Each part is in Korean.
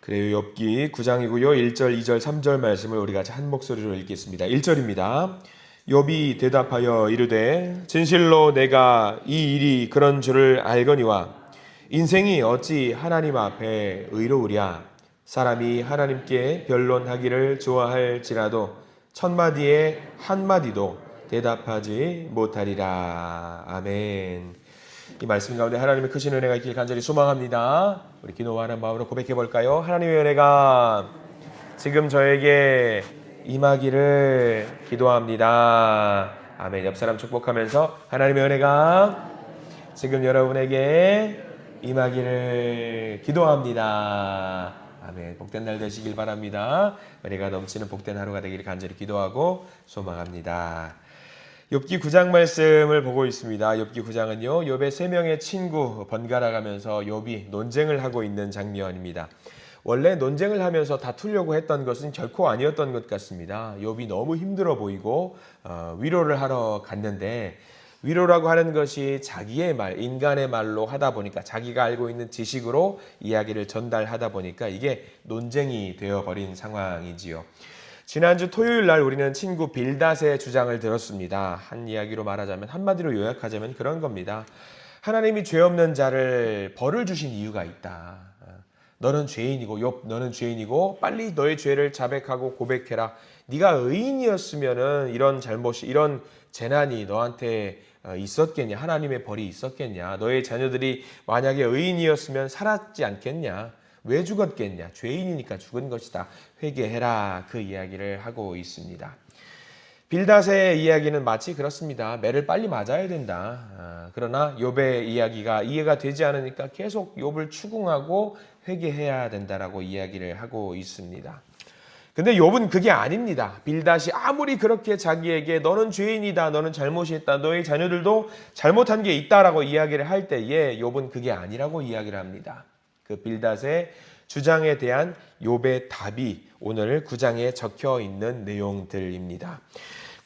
그래요. 엽기 9장이고요. 1절, 2절, 3절 말씀을 우리 같이 한 목소리로 읽겠습니다. 1절입니다. 욥이 대답하여 이르되 진실로 내가 이 일이 그런 줄을 알거니와 인생이 어찌 하나님 앞에 의로우랴 사람이 하나님께 변론하기를 좋아할지라도 천마디에 한 마디도 대답하지 못하리라. 아멘. 이 말씀 가운데 하나님의 크신 은혜가 있길 간절히 소망합니다. 우리 기도하는 마음으로 고백해 볼까요? 하나님의 은혜가 지금 저에게 임하기를 기도합니다. 아멘. 옆 사람 축복하면서 하나님의 은혜가 지금 여러분에게 임하기를 기도합니다. 아멘. 복된 날 되시길 바랍니다. 은혜가 넘치는 복된 하루가 되기를 간절히 기도하고 소망합니다. 욥기 9장 말씀을 보고 있습니다. 욥기 9장은요. 욥의 세 명의 친구 번갈아 가면서 욥이 논쟁을 하고 있는 장면입니다. 원래 논쟁을 하면서 다투려고 했던 것은 결코 아니었던 것 같습니다. 욥이 너무 힘들어 보이고 어, 위로를 하러 갔는데 위로라고 하는 것이 자기의 말, 인간의 말로 하다 보니까 자기가 알고 있는 지식으로 이야기를 전달하다 보니까 이게 논쟁이 되어버린 상황이지요. 지난주 토요일 날 우리는 친구 빌닷의 주장을 들었습니다. 한 이야기로 말하자면 한마디로 요약하자면 그런 겁니다. 하나님이 죄 없는 자를 벌을 주신 이유가 있다. 너는 죄인이고 욥 너는 죄인이고 빨리 너의 죄를 자백하고 고백해라. 네가 의인이었으면은 이런 잘못이 이런 재난이 너한테 어, 있었겠냐? 하나님의 벌이 있었겠냐? 너의 자녀들이 만약에 의인이었으면 살았지 않겠냐? 왜 죽었겠냐? 죄인이니까 죽은 것이다. 회개해라. 그 이야기를 하고 있습니다. 빌닷의 이야기는 마치 그렇습니다. 매를 빨리 맞아야 된다. 아, 그러나 욥의 이야기가 이해가 되지 않으니까 계속 욥을 추궁하고 회개해야 된다라고 이야기를 하고 있습니다. 근데 욥은 그게 아닙니다. 빌닷이 아무리 그렇게 자기에게 너는 죄인이다, 너는 잘못이 있다, 너의 자녀들도 잘못한 게 있다라고 이야기를 할 때에 욥은 그게 아니라고 이야기를 합니다. 그 빌닷의 주장에 대한 욥의 답이 오늘 9장에 적혀 있는 내용들입니다.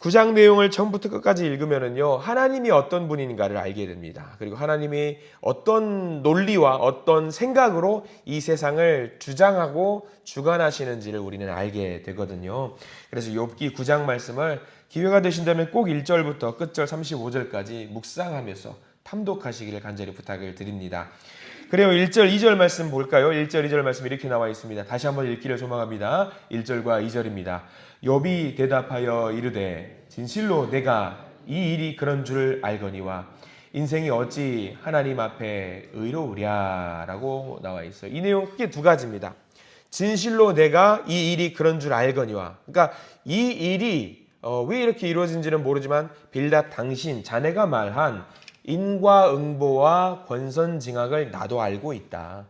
9장 내용을 처음부터 끝까지 읽으면은요, 하나님이 어떤 분인가를 알게 됩니다. 그리고 하나님이 어떤 논리와 어떤 생각으로 이 세상을 주장하고 주관하시는지를 우리는 알게 되거든요. 그래서 욥기 9장 말씀을 기회가 되신다면 꼭 1절부터 끝절 35절까지 묵상하면서 탐독하시기를 간절히 부탁을 드립니다. 그래요. 1절, 2절 말씀 볼까요? 1절, 2절 말씀 이렇게 나와 있습니다. 다시 한번 읽기를 소망합니다. 1절과 2절입니다. 욥이 대답하여 이르되 진실로 내가 이 일이 그런 줄 알거니와 인생이 어찌 하나님 앞에 의로우랴라고 나와 있어요. 이 내용 크게 두 가지입니다. 진실로 내가 이 일이 그런 줄 알거니와 그러니까 이 일이 어, 왜 이렇게 이루어진지는 모르지만 빌닷 당신 자네가 말한 인과응보와 권선징악을 나도 알고 있다.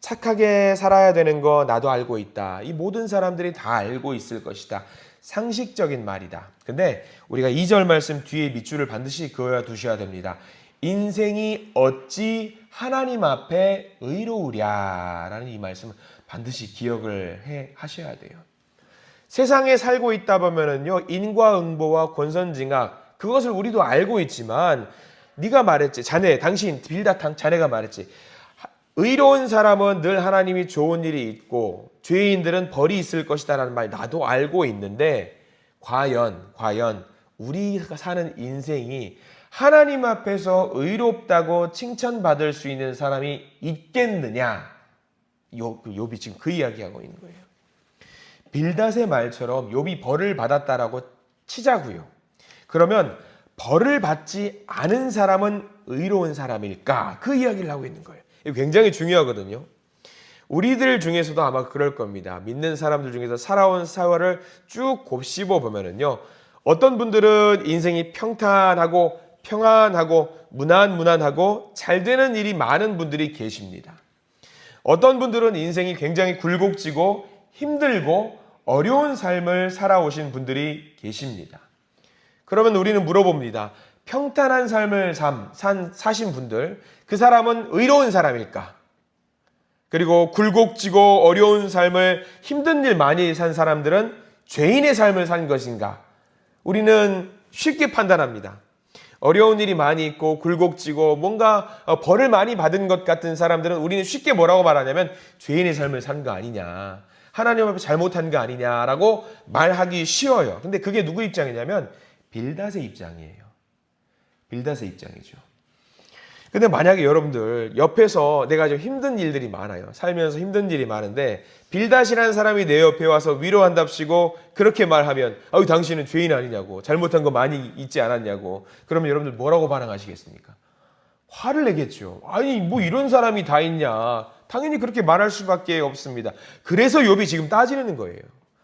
착하게 살아야 되는 거 나도 알고 있다. 이 모든 사람들이 다 알고 있을 것이다. 상식적인 말이다. 근데 우리가 2절 말씀 뒤에 밑줄을 반드시 그어야 두셔야 됩니다. 인생이 어찌 하나님 앞에 의로우랴라는 이 말씀을 반드시 기억을 해 하셔야 돼요. 세상에 살고 있다 보면은요 인과응보와 권선징악 그것을 우리도 알고 있지만 네가 말했지 자네 당신 빌다탕 자네가 말했지 의로운 사람은 늘 하나님이 좋은 일이 있고 죄인들은 벌이 있을 것이다라는 말 나도 알고 있는데 과연 과연 우리가 사는 인생이 하나님 앞에서 의롭다고 칭찬받을 수 있는 사람이 있겠느냐? 요, 욥이 지금 그 이야기하고 있는 거예요. 빌닷의 말처럼 욥이 벌을 받았다라고 치자고요. 그러면 벌을 받지 않은 사람은 의로운 사람일까? 그 이야기를 하고 있는 거예요. 굉장히 중요하거든요. 우리들 중에서도 아마 그럴 겁니다. 믿는 사람들 중에서 살아온 사활을 쭉 곱씹어 보면은요. 어떤 분들은 인생이 평탄하고 평안하고 무난무난하고 잘 되는 일이 많은 분들이 계십니다. 어떤 분들은 인생이 굉장히 굴곡지고 힘들고 어려운 삶을 살아오신 분들이 계십니다. 그러면 우리는 물어봅니다. 평탄한 삶을 삶, 산, 사신 분들, 그 사람은 의로운 사람일까? 그리고 굴곡지고 어려운 삶을 힘든 일 많이 산 사람들은 죄인의 삶을 산 것인가? 우리는 쉽게 판단합니다. 어려운 일이 많이 있고 굴곡지고 뭔가 어, 벌을 많이 받은 것 같은 사람들은 우리는 쉽게 뭐라고 말하냐면 죄인의 삶을 산 거 아니냐. 하나님 앞에 잘못한 거 아니냐라고 말하기 쉬워요. 근데 그게 누구 입장이냐면 빌닷의 입장이에요. 빌닷의 입장이죠. 근데 만약에 여러분들 옆에서 내가 좀 힘든 일들이 많아요. 살면서 힘든 일이 많은데 빌닷이라는 사람이 내 옆에 와서 위로한답시고 그렇게 말하면 아유 당신은 죄인 아니냐고 잘못한 거 많이 있지 않았냐고 그러면 여러분들 뭐라고 반응하시겠습니까? 화를 내겠죠. 아니 뭐 이런 사람이 다 있냐. 당연히 그렇게 말할 수밖에 없습니다. 그래서 욥이 지금 따지는 거예요.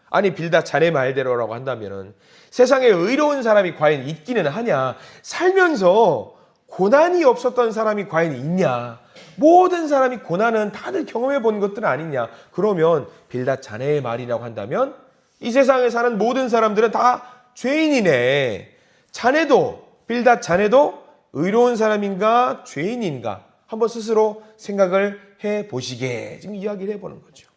아니 빌닷 자네 말대로라고 한다면은 세상에 의로운 사람이 과연 있기는 하냐? 살면서 고난이 없었던 사람이 과연 있냐? 모든 사람이 고난은 다들 경험해 본 것들 아니냐? 그러면 빌닷 자네의 말이라고 한다면 이 세상에 사는 모든 사람들은 다 죄인이네. 자네도 빌닷 자네도 의로운 사람인가 죄인인가 한번 스스로 생각을 해 보시게 지금 이야기를 해 보는 거죠.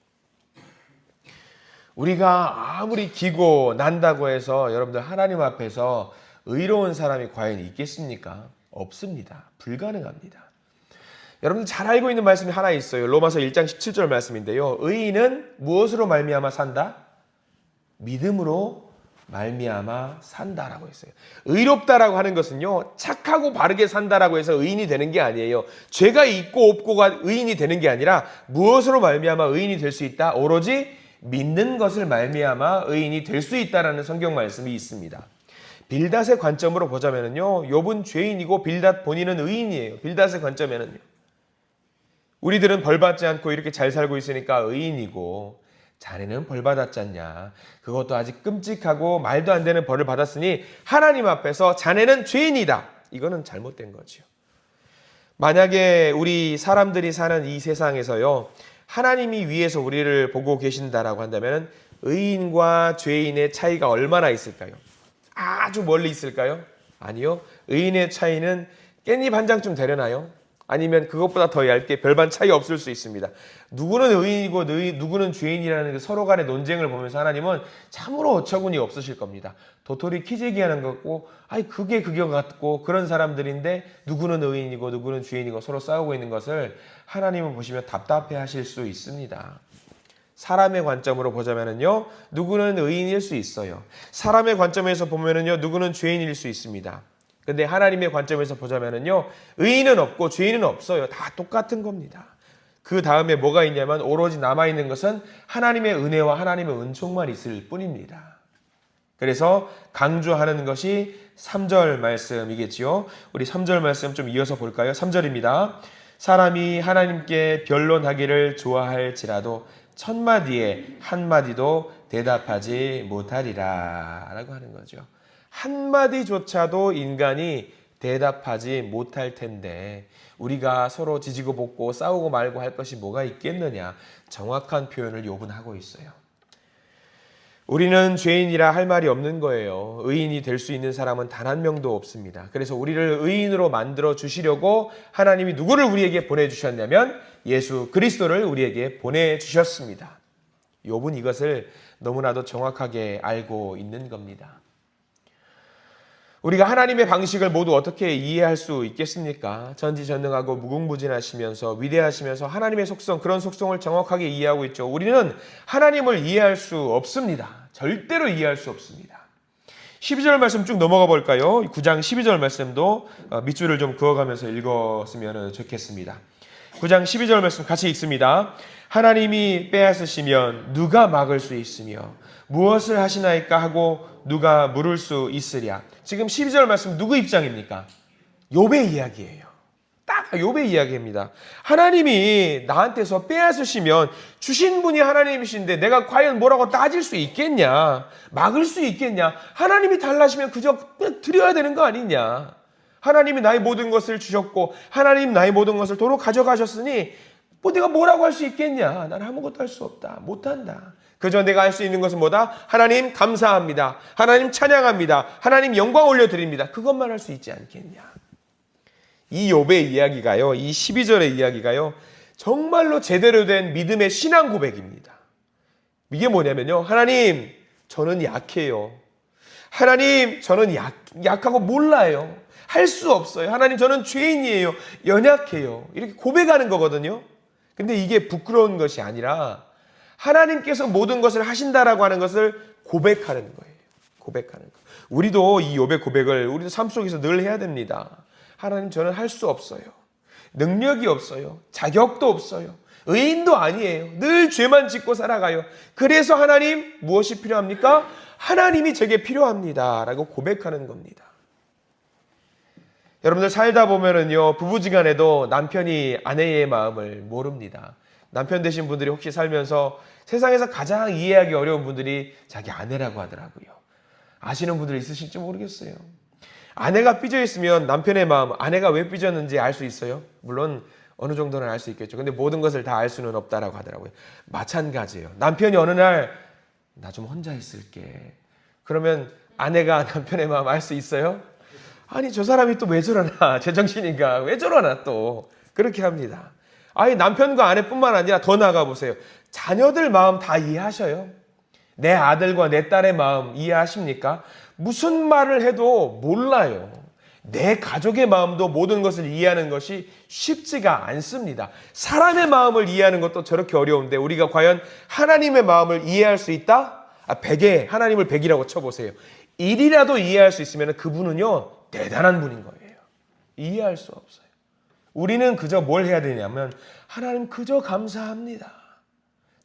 우리가 아무리 기고 난다고 해서 여러분들 하나님 앞에서 의로운 사람이 과연 있겠습니까? 없습니다. 불가능합니다. 여러분들 잘 알고 있는 말씀이 하나 있어요. 로마서 1장 17절 말씀인데요. 의인은 무엇으로 말미암아 산다? 믿음으로 말미암아 산다라고 했어요. 의롭다라고 하는 것은요. 착하고 바르게 산다라고 해서 의인이 되는 게 아니에요. 죄가 있고 없고가 의인이 되는 게 아니라 무엇으로 말미암아 의인이 될 수 있다? 오로지 믿는 것을 말미암아 의인이 될 수 있다라는 성경 말씀이 있습니다. 빌닷의 관점으로 보자면은요. 욥은 죄인이고 빌닷 본인은 의인이에요. 빌닷의 관점에는요. 우리들은 벌 받지 않고 이렇게 잘 살고 있으니까 의인이고 자네는 벌 받았지 않냐. 그것도 아직 끔찍하고 말도 안 되는 벌을 받았으니 하나님 앞에서 자네는 죄인이다. 이거는 잘못된 거지요. 만약에 우리 사람들이 사는 이 세상에서요. 하나님이 위에서 우리를 보고 계신다라고 한다면 의인과 죄인의 차이가 얼마나 있을까요? 아주 멀리 있을까요? 아니요. 의인의 차이는 깻잎 한 장쯤 되려나요? 아니면 그것보다 더 얇게 별반 차이 없을 수 있습니다. 누구는 의인이고 누구는 죄인이라는 그 서로 간의 논쟁을 보면서 하나님은 참으로 어처구니 없으실 겁니다. 도토리 키재기 하는 거고, 아니, 그게 그게 같고, 그런 사람들인데, 누구는 의인이고, 누구는 죄인이고, 서로 싸우고 있는 것을 하나님은 보시면 답답해 하실 수 있습니다. 사람의 관점으로 보자면요, 누구는 의인일 수 있어요. 사람의 관점에서 보면요, 누구는 죄인일 수 있습니다. 근데 하나님의 관점에서 보자면요, 의인은 없고 죄인은 없어요. 다 똑같은 겁니다. 그 다음에 뭐가 있냐면 오로지 남아 있는 것은 하나님의 은혜와 하나님의 은총만 있을 뿐입니다. 그래서 강조하는 것이 3절 말씀이겠지요. 우리 3절 말씀 좀 이어서 볼까요? 3절입니다. 사람이 하나님께 변론하기를 좋아할지라도 첫 마디에 한 마디도 대답하지 못하리라 라고 하는 거죠. 한마디조차도 인간이 대답하지 못할 텐데 우리가 서로 지지고 볶고 싸우고 말고 할 것이 뭐가 있겠느냐 정확한 표현을 요분하고 있어요. 우리는 죄인이라 할 말이 없는 거예요. 의인이 될 수 있는 사람은 단 한 명도 없습니다. 그래서 우리를 의인으로 만들어 주시려고 하나님이 누구를 우리에게 보내 주셨냐면 예수 그리스도를 우리에게 보내 주셨습니다. 욥은 이것을 너무나도 정확하게 알고 있는 겁니다. 우리가 하나님의 방식을 모두 어떻게 이해할 수 있겠습니까? 전지전능하고 무궁무진하시면서 위대하시면서 하나님의 속성, 그런 속성을 정확하게 이해하고 있죠. 우리는 하나님을 이해할 수 없습니다. 절대로 이해할 수 없습니다. 12절 말씀 쭉 넘어가 볼까요? 9장 12절 말씀도 어, 밑줄을 좀 그어가면서 읽었으면 좋겠습니다. 9장 12절 말씀 같이 읽습니다. 하나님이 빼앗으시면 누가 막을 수 있으며 무엇을 하시나이까 하고 누가 물을 수 있으랴. 지금 12절 말씀 누구 입장입니까? 욥의 이야기예요. 딱 욥의 이야기입니다. 하나님이 나한테서 빼앗으시면 주신 분이 하나님이신데 내가 과연 뭐라고 따질 수 있겠냐? 막을 수 있겠냐? 하나님이 달라시면 그저 드려야 되는 거 아니냐? 하나님이 나의 모든 것을 주셨고 하나님 나의 모든 것을 도로 가져가셨으니 뭐 내가 뭐라고 할 수 있겠냐? 나는 아무것도 할 수 없다. 못한다. 그저 내가 할 수 있는 것은 뭐다? 하나님 감사합니다. 하나님 찬양합니다. 하나님 영광 올려드립니다. 그것만 할 수 있지 않겠냐? 이 욥의 이야기가요. 이 12절의 이야기가요. 정말로 제대로 된 믿음의 신앙 고백입니다. 이게 뭐냐면요. 하나님, 저는 약해요. 하나님, 저는 약, 약하고 몰라요. 할 수 없어요. 하나님 저는 죄인이에요. 연약해요. 이렇게 고백하는 거거든요. 근데 이게 부끄러운 것이 아니라 하나님께서 모든 것을 하신다라고 하는 것을 고백하는 거예요. 고백하는 거. 우리도 이 욥의 고백을 우리도 삶 속에서 늘 해야 됩니다. 하나님 저는 할 수 없어요. 능력이 없어요. 자격도 없어요. 의인도 아니에요. 늘 죄만 짓고 살아가요. 그래서 하나님 무엇이 필요합니까? 하나님이 제게 필요합니다. 라고 고백하는 겁니다. 여러분들 살다 보면은요, 부부지간에도 남편이 아내의 마음을 모릅니다. 남편 되신 분들이 혹시 살면서 세상에서 가장 이해하기 어려운 분들이 자기 아내라고 하더라고요. 아시는 분들 있으실지 모르겠어요. 아내가 삐져 있으면 남편의 마음, 아내가 왜 삐졌는지 알 수 있어요. 물론 어느 정도는 알 수 있겠죠. 근데 모든 것을 다 알 수는 없다라고 하더라고요. 마찬가지예요. 남편이 어느 날 나 좀 혼자 있을게. 그러면 아내가 남편의 마음 알 수 있어요? 아니 저 사람이 또 왜 저러나 제정신인가 왜 저러나 또 그렇게 합니다. 아니 남편과 아내뿐만 아니라 더 나가 보세요. 자녀들 마음 다 이해하셔요? 내 아들과 내 딸의 마음 이해하십니까? 무슨 말을 해도 몰라요. 내 가족의 마음도 모든 것을 이해하는 것이 쉽지가 않습니다. 사람의 마음을 이해하는 것도 저렇게 어려운데 우리가 과연 하나님의 마음을 이해할 수 있다? 아, 100에 하나님을 100이라고 쳐보세요. 1이라도 이해할 수 있으면 그분은요, 대단한 분인 거예요. 이해할 수 없어요. 우리는 그저 뭘 해야 되냐면, 하나님 그저 감사합니다.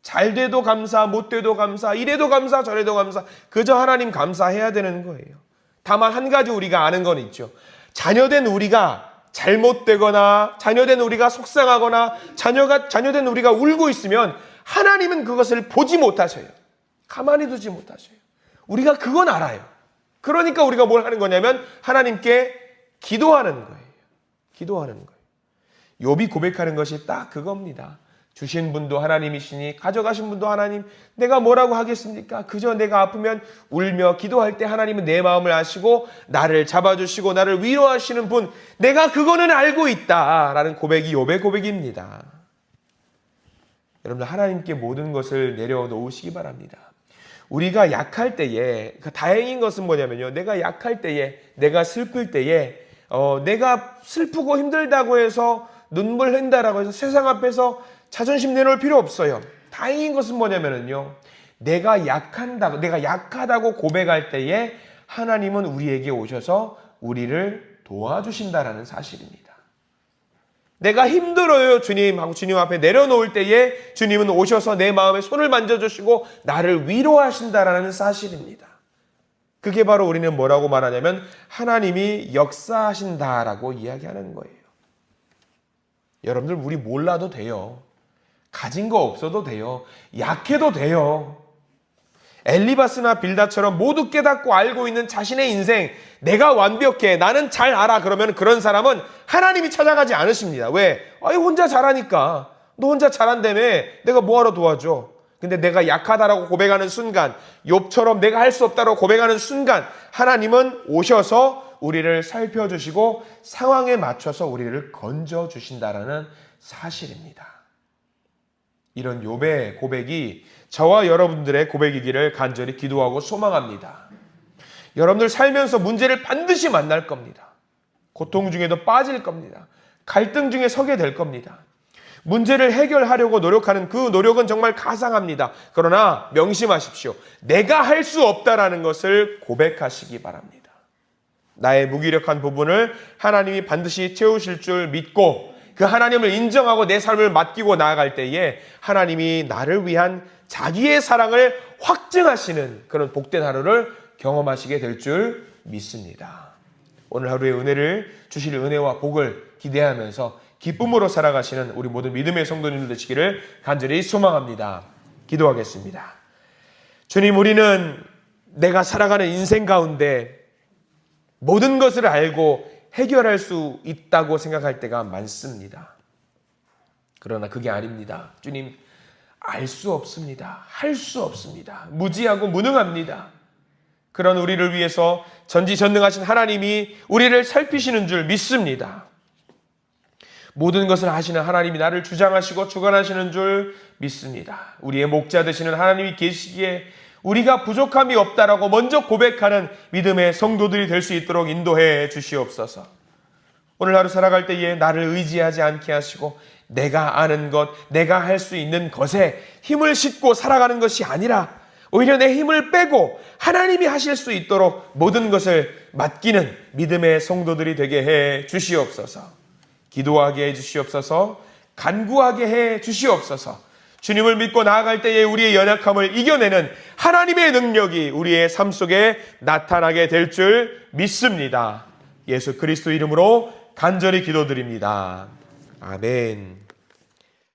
잘 돼도 감사, 못 돼도 감사, 이래도 감사, 저래도 감사, 그저 하나님 감사해야 되는 거예요. 다만 한 가지 우리가 아는 건 있죠. 자녀된 우리가 잘못되거나, 자녀된 우리가 속상하거나, 자녀가, 자녀된 우리가 울고 있으면 하나님은 그것을 보지 못하셔요. 가만히 두지 못하셔요. 우리가 그건 알아요. 그러니까 우리가 뭘 하는 거냐면 하나님께 기도하는 거예요. 기도하는 거예요. 욥이 고백하는 것이 딱 그겁니다. 주신 분도 하나님이시니 가져가신 분도 하나님. 내가 뭐라고 하겠습니까? 그저 내가 아프면 울며 기도할 때 하나님은 내 마음을 아시고 나를 잡아주시고 나를 위로하시는 분. 내가 그거는 알고 있다라는 고백이 욥의 고백입니다. 여러분들 하나님께 모든 것을 내려놓으시기 바랍니다. 우리가 약할 때에 그 다행인 것은 뭐냐면요. 내가 약할 때에 내가 슬플 때에 어, 내가 슬프고 힘들다고 해서 눈물 흘린다라고 해서 세상 앞에서 자존심 내놓을 필요 없어요. 다행인 것은 뭐냐면요. 내가 약한다고 내가 약하다고 고백할 때에 하나님은 우리에게 오셔서 우리를 도와주신다라는 사실입니다. 내가 힘들어요, 주님 하고 주님 앞에 내려놓을 때에 주님은 오셔서 내 마음에 손을 만져주시고 나를 위로하신다라는 사실입니다. 그게 바로 우리는 뭐라고 말하냐면 하나님이 역사하신다라고 이야기하는 거예요. 여러분들 우리 몰라도 돼요. 가진 거 없어도 돼요. 약해도 돼요. 엘리바스나 빌다처럼 모두 깨닫고 알고 있는 자신의 인생, 내가 완벽해, 나는 잘 알아. 그러면 그런 사람은 하나님이 찾아가지 않으십니다. 왜? 아니, 혼자 잘하니까. 너 혼자 잘한다며. 내가 뭐하러 도와줘? 근데 내가 약하다라고 고백하는 순간, 욥처럼 내가 할 수 없다라고 고백하는 순간, 하나님은 오셔서 우리를 살펴주시고 상황에 맞춰서 우리를 건져 주신다라는 사실입니다. 이런 욥의 고백이 저와 여러분들의 고백이기를 간절히 기도하고 소망합니다. 여러분들 살면서 문제를 반드시 만날 겁니다. 고통 중에도 빠질 겁니다. 갈등 중에 서게 될 겁니다. 문제를 해결하려고 노력하는 그 노력은 정말 가상합니다. 그러나 명심하십시오. 내가 할 수 없다라는 것을 고백하시기 바랍니다. 나의 무기력한 부분을 하나님이 반드시 채우실 줄 믿고 그 하나님을 인정하고 내 삶을 맡기고 나아갈 때에 하나님이 나를 위한 자기의 사랑을 확증하시는 그런 복된 하루를 경험하시게 될 줄 믿습니다. 오늘 하루의 은혜를 주실 은혜와 복을 기대하면서 기쁨으로 살아가시는 우리 모든 믿음의 성도님들 되시기를 간절히 소망합니다. 기도하겠습니다. 주님, 우리는 내가 살아가는 인생 가운데 모든 것을 알고 해결할 수 있다고 생각할 때가 많습니다. 그러나 그게 아닙니다. 주님, 알 수 없습니다. 할 수 없습니다. 무지하고 무능합니다. 그런 우리를 위해서 전지전능하신 하나님이 우리를 살피시는 줄 믿습니다. 모든 것을 하시는 하나님이 나를 주장하시고 주관하시는 줄 믿습니다. 우리의 목자 되시는 하나님이 계시기에 우리가 부족함이 없다라고 먼저 고백하는 믿음의 성도들이 될 수 있도록 인도해 주시옵소서. 오늘 하루 살아갈 때에 나를 의지하지 않게 하시고 내가 아는 것, 내가 할 수 있는 것에 힘을 싣고 살아가는 것이 아니라 오히려 내 힘을 빼고 하나님이 하실 수 있도록 모든 것을 맡기는 믿음의 성도들이 되게 해 주시옵소서. 기도하게 해 주시옵소서. 간구하게 해 주시옵소서. 주님을 믿고 나아갈 때에 우리의 연약함을 이겨내는 하나님의 능력이 우리의 삶 속에 나타나게 될 줄 믿습니다. 예수 그리스도 이름으로 간절히 기도드립니다. 아멘.